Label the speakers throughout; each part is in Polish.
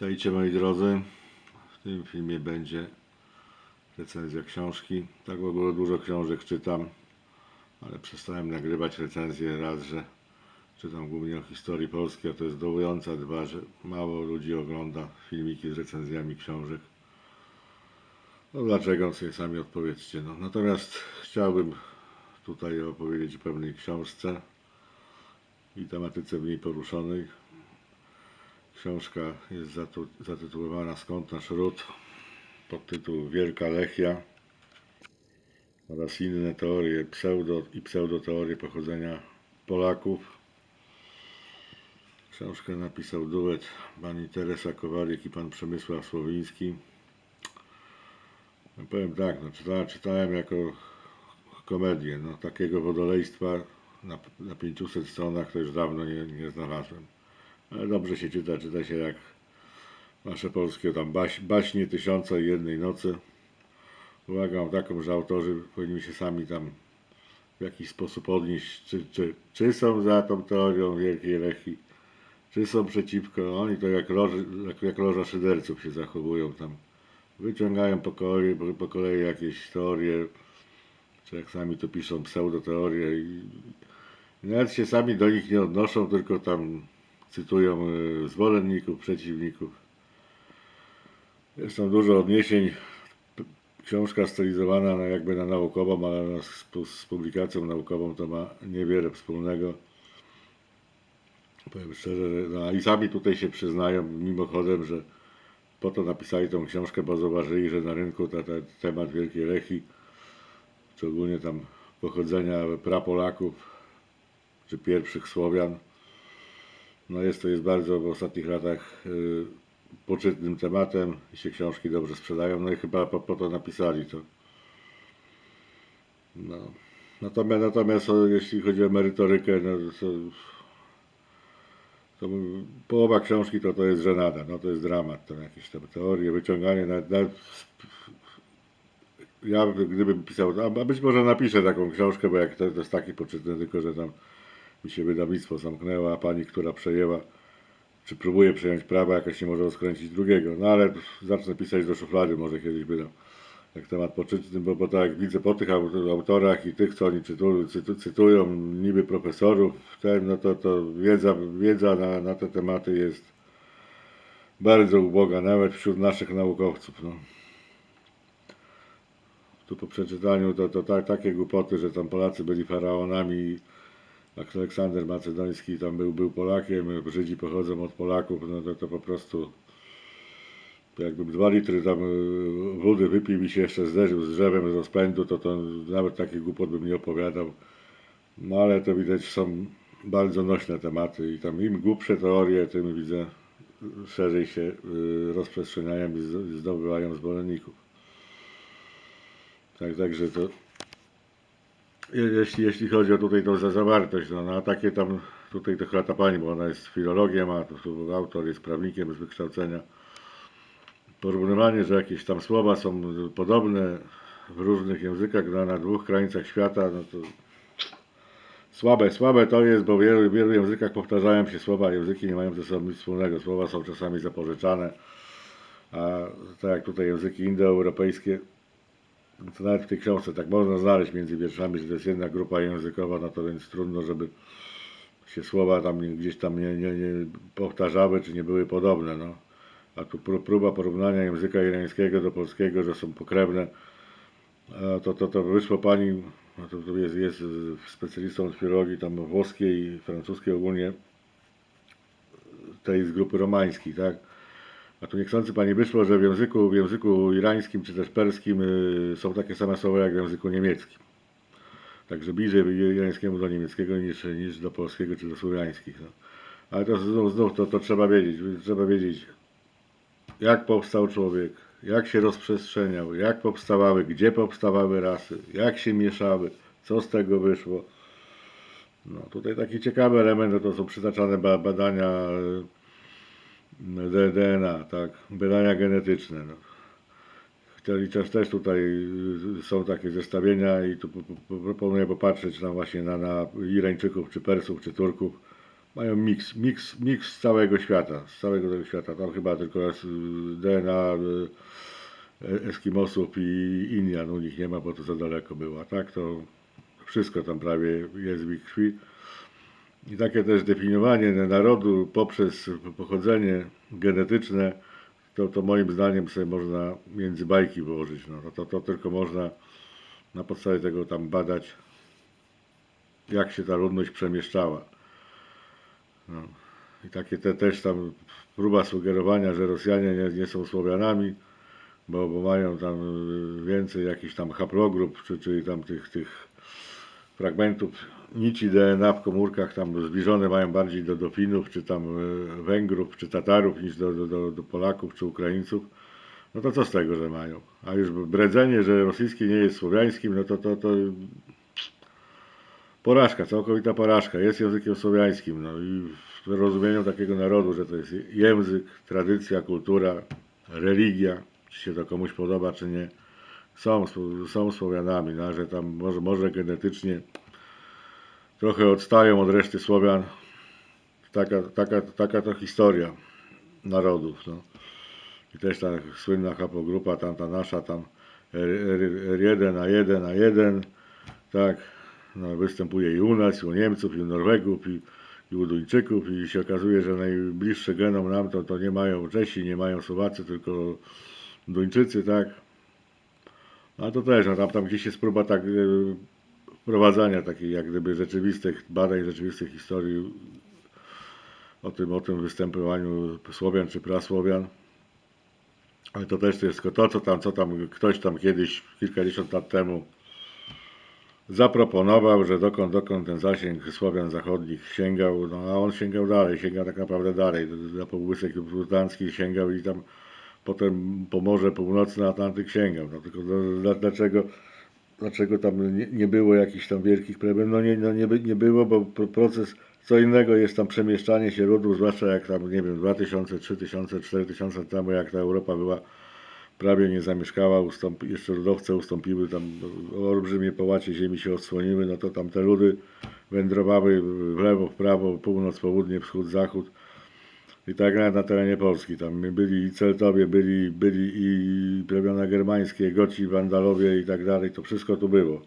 Speaker 1: Witajcie moi drodzy. W tym filmie będzie recenzja książki. Tak w ogóle dużo książek czytam, ale przestałem nagrywać recenzję raz, że czytam głównie o historii polskiej, a to jest dołujące, dwa, że mało ludzi ogląda filmiki z recenzjami książek. No dlaczego sobie sami odpowiedzcie. No, natomiast chciałbym tutaj opowiedzieć o pewnej książce i tematyce w niej poruszonej. Książka jest zatytułowana Skąd nasz ród? pod tytuł Wielka Lechia oraz inne teorie pseudo i pseudoteorie pochodzenia Polaków. Książkę napisał duet pani Teresa Kowalik i pan Przemysław Słowiński. No powiem tak, no, czytałem, czytałem jako komedię. No, takiego wodolejstwa na, na 500 stronach to już dawno nie, nie znalazłem. Ale dobrze się czyta, czyta się jak nasze polskie tam baś, baśnie Tysiąca i Jednej Nocy. Uwagę taką, że autorzy powinni się sami tam w jakiś sposób odnieść, czy, czy, czy są za tą teorią Wielkiej Lechii, czy są przeciwko. Oni to jak, loży, jak, jak loża szyderców się zachowują tam. Wyciągają po kolei, po, po kolei jakieś teorie, czy jak sami to piszą, pseudoteorie i nawet się sami do nich nie odnoszą, tylko tam cytują zwolenników, przeciwników. Jest tam dużo odniesień. Książka stylizowana na jakby na naukową, ale z, z publikacją naukową to ma niewiele wspólnego. Powiem szczerze, no i sami tutaj się przyznają mimochodem, że po to napisali tą książkę, bo zauważyli, że na rynku ta, ta, temat Wielkiej Lechii, szczególnie tam pochodzenia prapolaków, czy pierwszych Słowian, no jest to jest bardzo w ostatnich latach y, poczytnym tematem i się książki dobrze sprzedają, no i chyba po, po to napisali to. No. Natomiast, natomiast o, jeśli chodzi o merytorykę, no to, to połowa książki to, to jest żenada, no to jest dramat, to jakieś tam teorie, wyciąganie na, na, ja gdybym pisał, a być może napiszę taką książkę, bo jak to, to jest taki poczytny, tylko że tam mi się wydawnictwo zamknęło, a pani, która przejęła, czy próbuje przejąć prawa, jakoś nie może rozkręcić drugiego. No ale zacznę pisać do szuflady, może kiedyś wydam. Jak temat poczytny, bo, bo tak jak widzę po tych aut- autorach i tych, co oni cytują, cytu, cytują niby profesorów, ten, no to, to wiedza, wiedza na, na te tematy jest bardzo uboga, nawet wśród naszych naukowców. No. Tu po przeczytaniu to, to tak, takie głupoty, że tam Polacy byli faraonami Aleksander Macedoński tam był, był Polakiem, Żydzi pochodzą od Polaków, no to, to po prostu jakbym dwa litry tam y, wody wypił i się jeszcze zderzył z drzewem z rozpędu, to, to nawet takich głupot bym nie opowiadał. No ale to widać są bardzo nośne tematy i tam im głupsze teorie, tym widzę szerzej się y, rozprzestrzeniają i zdobywają zwolenników. Tak, także to jeśli, jeśli chodzi o tutaj tą za- zawartość, no, no takie tam, tutaj to chyba ta pani, bo ona jest filologiem, a tu, autor jest prawnikiem z wykształcenia. Porównywanie, że jakieś tam słowa są podobne w różnych językach na, na dwóch krańcach świata, no to słabe, słabe to jest, bo w wielu, wielu językach powtarzają się słowa, języki nie mają ze sobą nic wspólnego. Słowa są czasami zapożyczane, a tak jak tutaj języki indoeuropejskie, to nawet w tej książce tak można znaleźć między wierszami, że to jest jedna grupa językowa, no to więc trudno, żeby się słowa tam gdzieś tam nie, nie, nie powtarzały, czy nie były podobne. No. A tu pró- próba porównania języka irańskiego do polskiego, że są pokrewne, to, to, to wyszło pani, no to, to jest, jest specjalistą od filologii tam włoskiej, francuskiej ogólnie, tej z grupy romańskiej, tak? A tu niechcący pani wyszło, że w języku, w języku irańskim czy też perskim y, są takie same słowa jak w języku niemieckim. Także bliżej irańskiemu do niemieckiego niż, niż do polskiego czy do słowiańskich. No. Ale to znów, znów to, to trzeba wiedzieć. Trzeba wiedzieć, jak powstał człowiek, jak się rozprzestrzeniał, jak powstawały, gdzie powstawały rasy, jak się mieszały, co z tego wyszło. No, tutaj taki ciekawy element no to są przytaczane ba- badania DNA, tak, badania genetyczne. No. Chcieli też, tutaj y, są takie zestawienia i tu po- po- proponuję popatrzeć na właśnie na, na Irańczyków, czy Persów, czy Turków, mają miks, miks, miks z całego świata, z całego tego świata. Tam chyba tylko jest y, DNA y, Eskimosów i Indian u nich nie ma, bo to za daleko było. Tak to wszystko tam prawie jest w ich krwi. I takie też definiowanie narodu poprzez pochodzenie genetyczne, to, to moim zdaniem sobie można między bajki wyłożyć. No, to, to, to tylko można na podstawie tego tam badać, jak się ta ludność przemieszczała. No. I takie te, też tam próba sugerowania, że Rosjanie nie, nie są Słowianami, bo, bo mają tam więcej jakichś tam haplogrup, czy, czyli tam tych, tych fragmentów nici DNA w komórkach tam zbliżone mają bardziej do, do Finów, czy tam y, Węgrów, czy Tatarów niż do, do, do Polaków, czy Ukraińców. No to co z tego, że mają? A już bredzenie, że rosyjski nie jest słowiańskim, no to to, to porażka, całkowita porażka. Jest językiem słowiańskim, no i w rozumieniu takiego narodu, że to jest język, tradycja, kultura, religia, czy się to komuś podoba, czy nie, są, są Słowianami, no, że tam może, może genetycznie trochę odstają od reszty Słowian. Taka, taka, taka to historia narodów. No. I też ta słynna hapogrupa, tam ta nasza, tam R1 A1 A1, tak, no, występuje i u nas, i u Niemców, i u Norwegów, i, i u Duńczyków i się okazuje, że najbliższe genom nam to, to nie mają Czesi, nie mają Słowacy, tylko Duńczycy, tak. A to też, no tam, tam gdzieś jest próba tak e, wprowadzania takiej jak gdyby rzeczywistych badań, rzeczywistych historii o tym, o tym występowaniu Słowian czy prasłowian. Ale to też to jest to, co tam, co tam ktoś tam kiedyś, kilkadziesiąt lat temu zaproponował, że dokąd, dokąd ten zasięg Słowian zachodnich sięgał, no a on sięgał dalej, sięgał tak naprawdę dalej, na Półwysep Brytański sięgał i tam potem po Morze Północne Atlantyk sięgał. No tylko dla- dlaczego, dlaczego tam nie, nie było jakichś tam wielkich problemów? No nie, no nie, nie było, bo pro- proces, co innego jest tam przemieszczanie się ludów, zwłaszcza jak tam, nie wiem, 2000, 3000, 4000 lat temu, jak ta Europa była prawie nie zamieszkała, ustąpi, jeszcze ludowce ustąpiły, tam olbrzymie połacie ziemi się odsłoniły, no to tam te ludy wędrowały w lewo, w prawo, północ, południe, wschód, zachód. I tak nawet na terenie Polski. Tam byli i Celtowie, byli, byli i plemiona germańskie, Goci, Wandalowie i tak dalej. To wszystko tu było.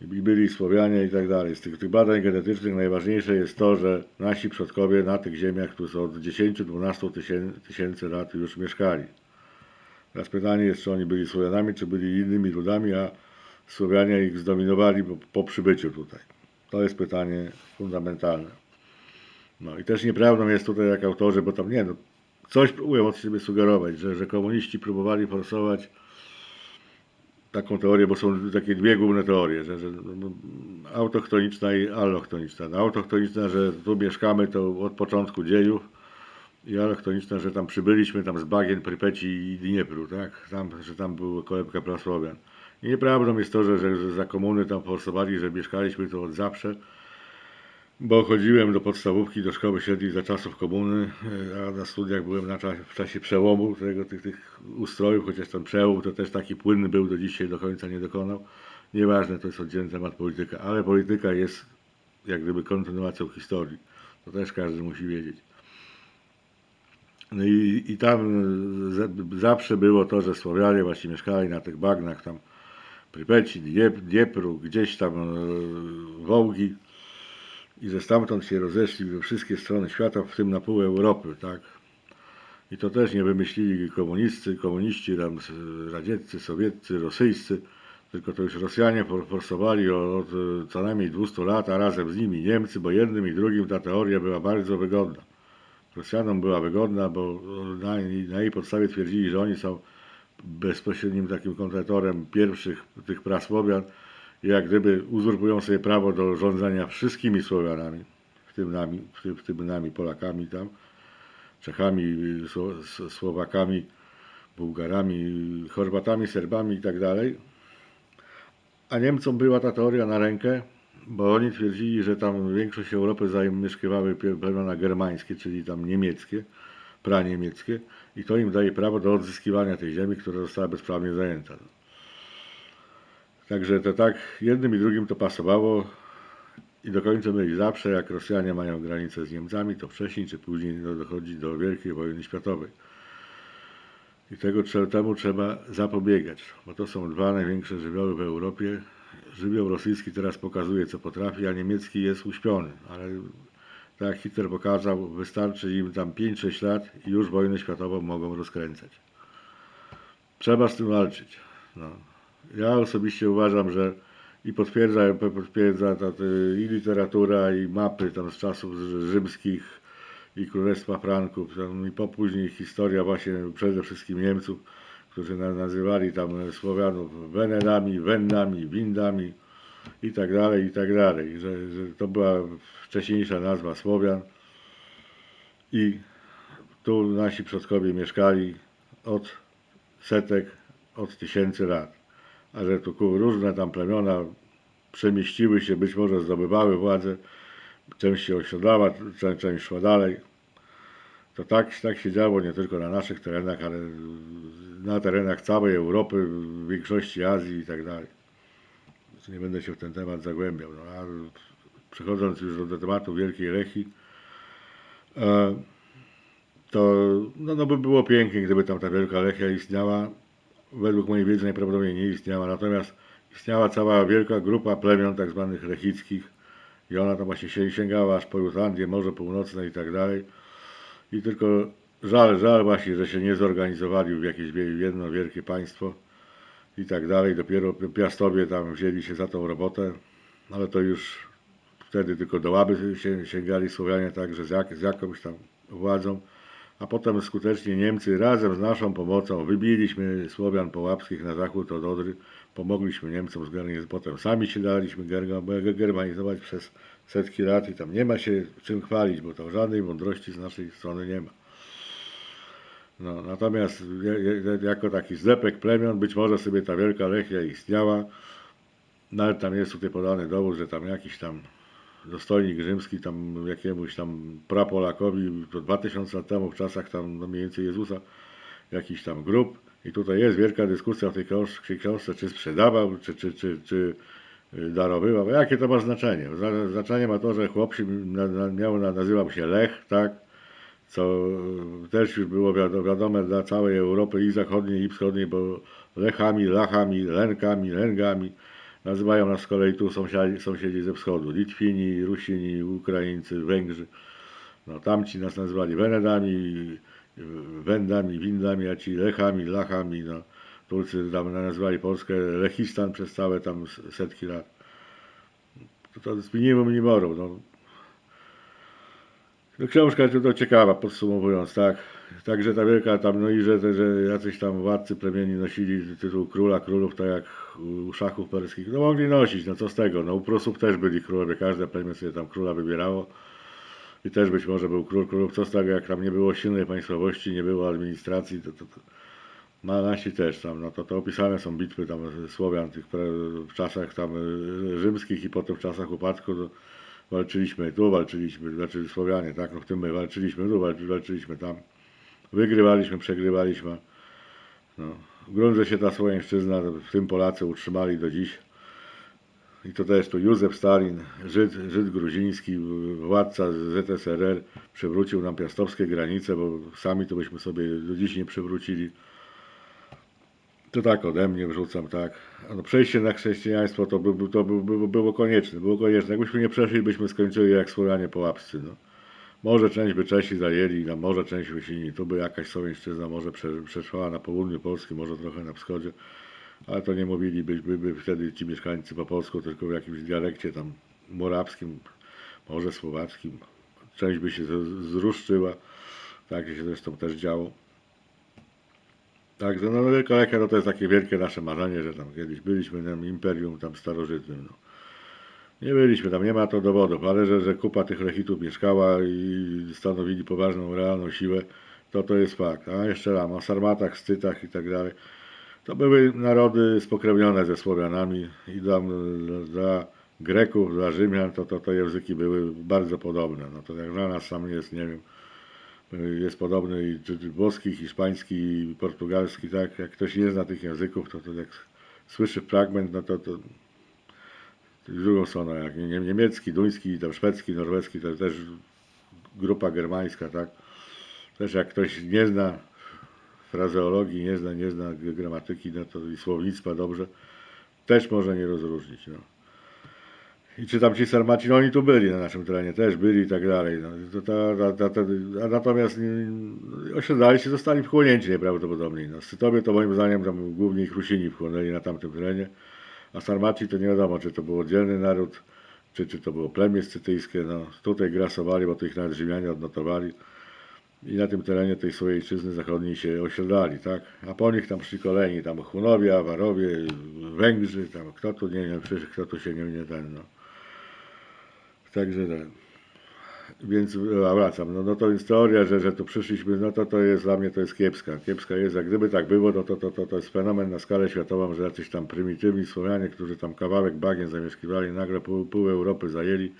Speaker 1: I byli Słowianie i tak dalej. Z tych, tych badań genetycznych najważniejsze jest to, że nasi przodkowie na tych ziemiach, które są od 10-12 tysięcy, tysięcy lat już mieszkali. Teraz pytanie jest, czy oni byli Słowianami, czy byli innymi ludami, a Słowianie ich zdominowali po, po przybyciu tutaj. To jest pytanie fundamentalne. No i też nieprawdą jest tutaj jak autorzy, bo tam nie no, coś próbują od siebie sugerować, że, że komuniści próbowali forsować taką teorię, bo są takie dwie główne teorie, że, że no, autochtoniczna i allochtoniczna. No, autochtoniczna, że tu mieszkamy to od początku dziejów i allochtoniczna, że tam przybyliśmy tam z bagien Prypeci i Dniepru, tak? Tam, że tam była kolebka prasłowian. I nieprawdą jest to, że, że za komuny tam forsowali, że mieszkaliśmy tu od zawsze, bo chodziłem do podstawówki, do szkoły średniej za czasów komuny, e, a na studiach byłem na czasie, w czasie przełomu tego, tych, tych ustrojów, chociaż ten przełom to też taki płynny był, do dzisiaj do końca nie dokonał. Nieważne, to jest oddzielny temat polityka, ale polityka jest jak gdyby kontynuacją historii. To też każdy musi wiedzieć. No i, i tam e, zawsze było to, że Słowianie właśnie mieszkali na tych bagnach tam Prypeci, Dniepru, gdzieś tam e, Wołgi i że stamtąd się rozeszli we wszystkie strony świata, w tym na pół Europy, tak? I to też nie wymyślili komuniści, komuniści radzieccy, sowieccy, rosyjscy, tylko to już Rosjanie for- forsowali od, co najmniej 200 lat, a razem z nimi Niemcy, bo jednym i drugim ta teoria była bardzo wygodna. Rosjanom była wygodna, bo na, na jej podstawie twierdzili, że oni są bezpośrednim takim kontratorem pierwszych tych prasłowian, jak gdyby uzurpują sobie prawo do rządzenia wszystkimi Słowianami, w tym nami, w tym, w tym nami Polakami tam, Czechami, Słowakami, Bułgarami, Chorwatami, Serbami i tak dalej. A Niemcom była ta teoria na rękę, bo oni twierdzili, że tam większość Europy zamieszkiwały plemiona germańskie, czyli tam niemieckie, praniemieckie i to im daje prawo do odzyskiwania tej ziemi, która została bezprawnie zajęta. Także to tak jednym i drugim to pasowało i do końca byli zawsze, jak Rosjanie mają granicę z Niemcami, to wcześniej czy później do- dochodzi do Wielkiej Wojny Światowej. I tego, temu trzeba zapobiegać, bo to są dwa największe żywioły w Europie. Żywioł rosyjski teraz pokazuje, co potrafi, a niemiecki jest uśpiony, ale tak jak Hitler pokazał, wystarczy im tam 5-6 lat i już wojnę światową mogą rozkręcać. Trzeba z tym walczyć. No. Ja osobiście uważam, że i potwierdza, potwierdza ta, ta, i literatura, i mapy tam z czasów rzy- rzymskich, i Królestwa Franków, tam, i po później historia właśnie przede wszystkim Niemców, którzy na, nazywali tam Słowianów Wenedami, Wennami, Windami i tak dalej, i tak dalej, że, że to była wcześniejsza nazwa Słowian. I tu nasi przodkowie mieszkali od setek, od tysięcy lat, że tu różne tam plemiona przemieściły się, być może zdobywały władzę, część się osiadlała, część, część szła dalej. To tak, tak się działo nie tylko na naszych terenach, ale na terenach całej Europy, w większości Azji i tak dalej. Nie będę się w ten temat zagłębiał. No, a przechodząc już do, do tematu Wielkiej Lechii, e, to no, no by było pięknie, gdyby tam ta Wielka Lechia istniała. Według mojej wiedzy najprawdopodobniej nie istniała, natomiast istniała cała wielka grupa plemion tak zwanych lechickich i ona tam właśnie się sięgała aż po Jutlandię, Morze Północne i tak dalej. I tylko żal, żal właśnie, że się nie zorganizowali w jakieś wie- jedno wielkie państwo i tak dalej. Dopiero Piastowie tam wzięli się za tą robotę, ale to już wtedy tylko do Łaby się, sięgali Słowianie także z, jak, z jakąś tam władzą. A potem skutecznie Niemcy razem z naszą pomocą wybiliśmy Słowian połapskich na zachód od Odry, pomogliśmy Niemcom zgarnić, potem sami się daliśmy germanizować przez setki lat i tam nie ma się czym chwalić, bo tam żadnej mądrości z naszej strony nie ma. No, natomiast jako taki zlepek plemion, być może sobie ta Wielka Lechia istniała, nawet tam jest tutaj podany dowód, że tam jakiś tam dostojnik rzymski tam jakiemuś tam prapolakowi to 2000 lat temu w czasach tam no mniej więcej Jezusa jakiś tam grób i tutaj jest wielka dyskusja w tej książ- książce, czy sprzedawał, czy, czy, czy, czy y, darowywał. Jakie to ma znaczenie? Zna- Znaczenie ma to, że chłop się miał, na, nazywał się Lech, tak? Co y, też już było wiado- wiadome dla całej Europy i zachodniej, i wschodniej, bo Lechami, Lachami, Lenkami, Lęgami nazywają nas z kolei tu sąsiedzi, sąsiedzi ze wschodu. Litwini, Rusini, Ukraińcy, Węgrzy. No, tamci nas nazywali Wenedami, Wendami, Windami, a ci Lechami, Lachami. No, Turcy tam nazywali Polskę Lechistan przez całe tam setki lat. To, to z minimum minimum. No. Książka to, to ciekawa, podsumowując, tak. Także ta wielka tam, no i że, że, jacyś tam władcy plemieni nosili tytuł króla królów, tak jak u szachów perskich. No mogli nosić, no co z tego. No u Prusów też byli królowie, każde plemię sobie tam króla wybierało. I też być może był król królów. Co z tego, jak tam nie było silnej państwowości, nie było administracji, to, to, to no, nasi też tam, no to, to opisane są bitwy tam Słowian tych w czasach tam y, rzymskich i potem w czasach upadku. To walczyliśmy tu, walczyliśmy, znaczy Słowianie, tak, no w tym my walczyliśmy tu, walczy- walczyliśmy tam. Wygrywaliśmy, przegrywaliśmy. No. W gruncie się ta Słowiańszczyzna, w tym Polacy utrzymali do dziś. I to też tu Józef Stalin, Żyd, Żyd gruziński, władca ZSRR, przywrócił nam piastowskie granice, bo sami to byśmy sobie do dziś nie przywrócili. To tak ode mnie wrzucam, tak. No przejście na chrześcijaństwo to, by, to by, by, było konieczne, było konieczne. Jakbyśmy nie przeszli, byśmy skończyli jak Słowianie połapscy. No. Może część by Czesi zajęli, no może część Rusini, tu by jakaś Słowiańszczyzna może prze, przetrwała na południu Polski, może trochę na wschodzie, ale to nie mówiliby by, by wtedy ci mieszkańcy po polsku, tylko w jakimś dialekcie tam morawskim, może słowackim. Część by się zruszczyła, tak się zresztą też działo. Także no Wielka Lechia no to jest takie wielkie nasze marzenie, że tam kiedyś byliśmy na imperium tam starożytnym. No. Nie byliśmy tam, nie ma to dowodów, ale że, że kupa tych lechitów mieszkała i stanowili poważną, realną siłę, to to jest fakt. A jeszcze raz, o sarmatach, scytach i tak dalej. To były narody spokrewnione ze Słowianami i dla, dla Greków, dla Rzymian to, to, to języki były bardzo podobne. No to jak dla nas sam jest, nie wiem, jest podobny i włoski, hiszpański, portugalski, tak? Jak ktoś nie zna tych języków, to, to jak słyszy fragment, no to, to drugą stronę, jak nie- niemiecki, duński, tam szwedzki, norweski, to też grupa germańska, tak? Też jak ktoś nie zna frazeologii, nie zna, nie zna gramatyki, no to i słownictwa dobrze, też może nie rozróżnić, no. I czy tam ci sarmaci, no oni tu byli na naszym terenie, też byli i tak dalej. No, to ta, ta, ta, a natomiast nie, osiedlali się, zostali wchłonięci najprawdopodobniej. No, Scytowie to moim zdaniem tam głównie ich Rusini wchłonęli na tamtym terenie, a sarmaci to nie wiadomo, czy to był oddzielny naród, czy, czy to było plemię scytyjskie. No, tutaj grasowali, bo to ich nawet Rzymianie odnotowali. I na tym terenie tej swojej ojczyzny zachodniej się osiedlali, tak? A po nich tam szli kolejni, tam Hunowie, Awarowie, Węgrzy, tam kto tu, nie wiem, przecież kto tu się nie, nie ten, no. Także ten. Więc a wracam, no, no to jest teoria, że, że tu przyszliśmy, no to to jest dla mnie to jest kiepska. Kiepska jest, a gdyby tak było, no to, to, to, to jest fenomen na skalę światową, że jacyś tam prymitywni Słowianie, którzy tam kawałek bagien zamieszkiwali, nagle pół, pół Europy zajęli.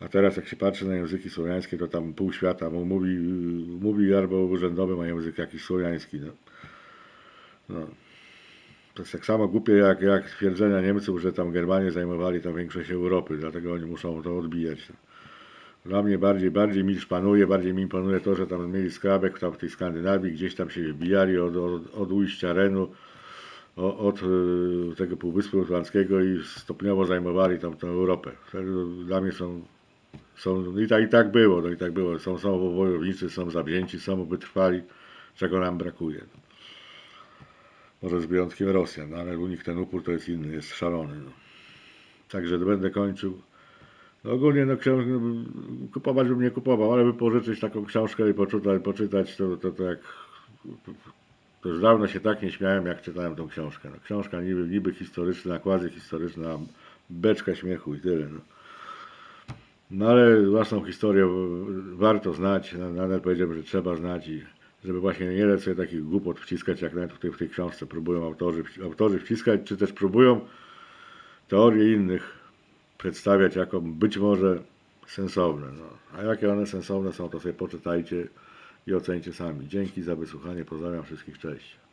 Speaker 1: A teraz jak się patrzy na języki słowiańskie, to tam pół świata mu mówi, mówi albo urzędowy ma język jakiś słowiański. No. No. To jest tak samo głupie jak, jak twierdzenia Niemców, że tam Germanie zajmowali tam większość Europy, dlatego oni muszą to odbijać. Dla mnie bardziej, bardziej mi szpanuje, bardziej mi imponuje to, że tam mieli skrawek tam w tej Skandynawii, gdzieś tam się wybijali od, od, od ujścia Renu, o- od y, tego Półwyspu Irlandzkiego i stopniowo zajmowali tam tę Europę. Dla mnie są, są i, tak, i tak było, no i tak było. Są, są wojownicy, są zawzięci, są wytrwali, czego nam brakuje. Może z wyjątkiem Rosjan, no, ale u nich ten upór to jest inny, jest szalony. No. Także będę kończył. No ogólnie no, książ- no, kupować bym nie kupował, ale by pożyczyć taką książkę i poczytać, poczytać to, to, to jak to już dawno się tak nie śmiałem, jak czytałem tą książkę. No, książka niby, niby historyczna, quasi historyczna, beczka śmiechu i tyle. No. no ale własną historię warto znać, na- nadal powiedziałbym, że trzeba znać i żeby właśnie nie dać sobie takich głupot wciskać, jak nawet w tej, w tej książce próbują autorzy, autorzy wciskać, czy też próbują teorie innych przedstawiać jako być może sensowne. No. A jakie one sensowne są, to sobie poczytajcie i ocencie sami. Dzięki za wysłuchanie. Pozdrawiam wszystkich. Cześć.